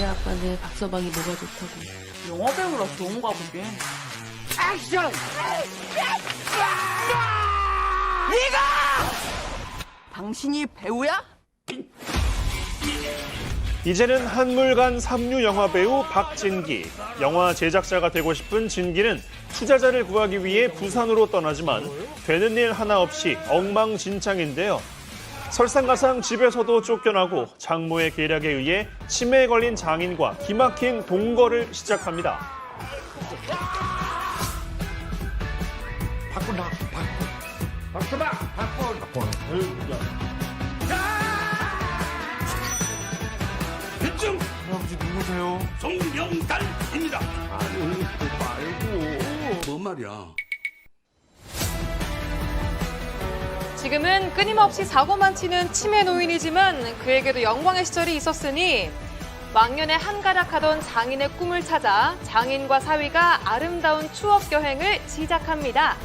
아빠는 박서방이 뭐가 좋다고. 영화 배우라 좋은가 보긴. 당신이 배우야? 이제는 한물간 삼류 영화 배우 박진기. 영화 제작자가 되고 싶은 진기는 투자자를 구하기 위해 부산으로 떠나지만 되는 일 하나 없이 엉망진창인데요. 설상가상 집에서도 쫓겨나고 장모의 계략에 의해 치매에 걸린 장인과 기막힌 동거를 시작합니다. 바꾼다 바꾼 바꾸다 바꾼 바꾼 대충 할아버지 누구세요? 송명달입니다. 아니 말고 뭔 말이야? 지금은 끊임없이 사고만 치는 치매 노인이지만 그에게도 영광의 시절이 있었으니 망년에 한가락하던 장인의 꿈을 찾아 장인과 사위가 아름다운 추억 여행을 시작합니다.